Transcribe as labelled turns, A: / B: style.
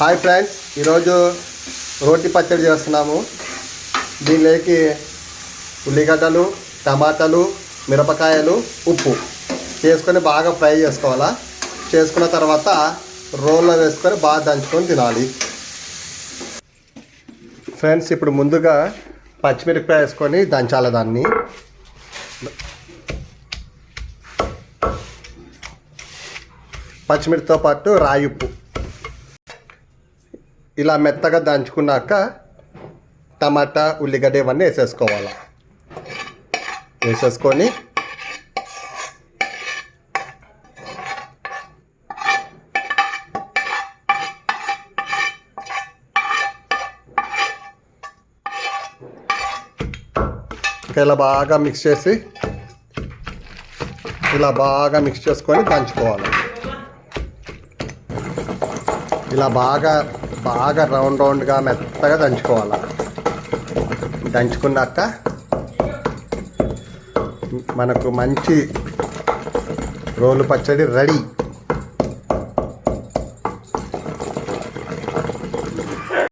A: Hi friends ఈరోజు రోటి పచ్చడి చేస్తున్నాము. దీనిలోకి ఉల్లిగడ్డలు టమాటాలు మిరపకాయలు ఉప్పు చేసుకొని బాగా ఫ్రై చేసుకోవాలా? చేసుకున్న తర్వాత రోల్లో వేసుకొని బాగా దంచుకొని తినాలి. ఫ్రెండ్స్ ఇప్పుడు ముందుగా పచ్చిమిరపకాయ వేసుకొని దంచాలి దాన్ని. పచ్చిమిరపతో పాటు రాయి ఉప్పు. ఇలా మెత్తగా దంచుకున్నాక టమాటా ఉల్లిగడ్డ ఇవన్నీ వేసేసుకోవాలి. వేసేసుకొని ఇలా బాగా మిక్స్ చేసి ఇలా బాగా మిక్స్ చేసుకొని దంచుకోవాలి. ఇలా బాగా బాగా రౌండ్ రౌండ్గా మెత్తగా దంచుకోవాలి. దంచుకున్నాక మనకు మంచి రోలు పచ్చడి రెడీ.